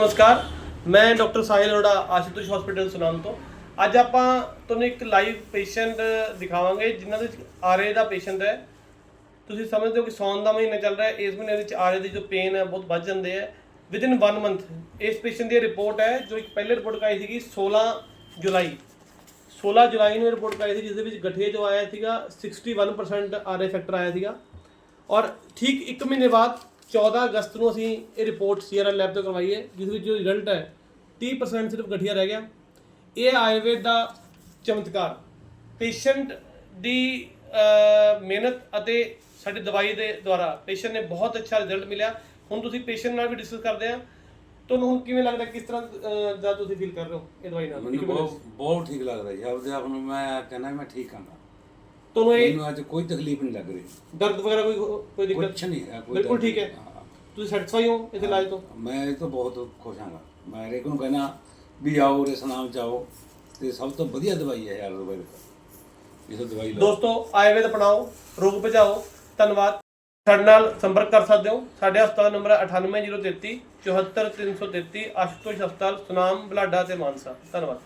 ਨਮਸਕਾਰ, ਮੈਂ doctor Sahil Arora, Ashutosh hospital Sunam ਤੋਂ। ਅੱਜ ਆਪਾਂ ਤੁਹਾਨੂੰ ਇੱਕ ਲਾਈਵ ਪੇਸ਼ੈਂਟ ਦਿਖਾਵਾਂਗੇ, ਜਿਨ੍ਹਾਂ ਦੇ ਆਰਏ ਦਾ ਪੇਸ਼ੈਂਟ ਹੈ। ਤੁਸੀਂ ਸਮਝਦੇ ਹੋ ਕਿ ਸੌਣ ਦਾ ਮਹੀਨਾ ਚੱਲ ਰਿਹਾ ਹੈ। ਇਸ ਮਹੀਨੇ ਵਿੱਚ ਆਰਏ ਦੀ ਜੋ ਪੇਨ ਹੈ, ਬਹੁਤ ਵੱਧ ਜਾਂਦੇ ਹੈ। ਵਿਦ ਇਨ 1 ਮੰਥ ਇਸ ਪੇਸ਼ੈਂਟ ਦੀ ਰਿਪੋਰਟ ਹੈ, ਜੋ ਇੱਕ ਪਹਿਲੇ ਰਿਪੋਰਟ ਆਈ ਸੀਗੀ 16 ਜੁਲਾਈ। 16 ਜੁਲਾਈ ਨੂੰ ਰਿਪੋਰਟ ਆਈ ਸੀ, ਜਿਸ ਦੇ ਵਿੱਚ ਗਠੀਏ ਜੋ ਆਇਆ ਸੀਗਾ 61% ਆਰਏ ਫੈਕਟਰ ਆਇਆ ਸੀਗਾ। ਔਰ ਠੀਕ 1 ਮਹੀਨੇ ਬਾਅਦ 14 ਅਗਸਤ ਨੂੰ ਅਸੀਂ ਇਹ ਰਿਪੋਰਟ ਸੀਆਰਐਲ ਲੈਬ ਤੋਂ ਕਰਵਾਈ ਹੈ ਜਿਸ ਵਿੱਚ ਜੋ ਰਿਜ਼ਲਟ ਹੈ 30% ਸਿਰਫ ਗਠੀਆ ਰਹਿ ਗਿਆ। ਇਹ ਆਯੁਰਵੇਦ ਦਾ ਚਮਤਕਾਰ। ਪੇਸ਼ੈਂਟ ਦੀ ਮਿਹਨਤ ਅਤੇ ਸਾਡੀ ਦਵਾਈ ਦੇ ਦੁਆਰਾ ਪੇਸ਼ੈਂਟ ਨੇ ਬਹੁਤ ਅੱਛਾ ਰਿਜ਼ਲਟ ਮਿਲਿਆ। ਹੁਣ ਤੁਸੀਂ ਪੇਸ਼ੈਂਟ ਨਾਲ ਵੀ ਡਿਸਕਸ ਕਰਦੇ ਆ। ਤੁਹਾਨੂੰ ਹੁਣ ਕਿਵੇਂ ਲੱਗਦਾ ਕਿਸ ਤਰ੍ਹਾਂ ਦਾ ਤੁਸੀਂ ਫੀਲ ਕਰ ਰਹੇ ਹੋ ਇਹ ਦਵਾਈ ਨਾਲ? ਮੈਨੂੰ ਬਹੁਤ ਬਹੁਤ ਠੀਕ ਲੱਗ ਰਿਹਾ ਜੀ। ਆਪਦੇ ਆਪ ਨੂੰ ਮੈਂ ਕਹਿੰਦਾ ਮੈਂ ਠੀਕ ਹਾਂ। ਤੁਹਾਨੂੰ ਇਹ ਮੈਨੂੰ ਅੱਜ ਕੋਈ ਤਕਲੀਫ ਨਹੀਂ ਲੱਗ ਰਹੀ। ਦਰਦ ਵਗੈਰਾ ਕੋਈ ਕੋਈ ਦਿੱਕਤ? ਨਹੀਂ ਹੈ ਬਿਲਕੁਲ ਠੀਕ ਹਾਂ। ਤੁਸੀਂ ਸੈਟੀਸਫਾਈ ਹੋ ਇਸ ਇਲਾਜ ਤੋਂ? ਮੈਂ ਇਹ ਤੋਂ ਬਹੁਤ ਖੁਸ਼ ਹਾਂ। ਮੈਂ ਹਰੇਕ ਨੂੰ ਕਹਿੰਦਾ ਵੀ ਆਓ ਇਸ ਨਾਮ ਚ ਆਓ ਤੇ ਸਭ ਤੋਂ ਵਧੀਆ ਦਵਾਈ ਹੈ ਯਾਰ ਰੋਬਰ ਇਸ ਦਵਾਈ ਲਓ। ਦੋਸਤੋ ਆਯੁਰਵੇਦ ਅਪਣਾਓ ਰੋਗ ਬਚਾਓ ਧੰਨਵਾਦ। ਸਾਡੇ ਨਾਲ ਸੰਪਰਕ ਕਰ ਸਕਦੇ ਹੋ। ਸਾਡੇ ਹਸਪਤਾਲ ਨੰਬਰ ਹੈ 98033 74333 ਆਸ਼ੂਤੋਸ਼ ਹਸਪਤਾਲ ਸੁਨਾਮ ਬਲਾਡਾ ਤੇ ਮਾਨਸਾ। ਧੰਨਵਾਦ।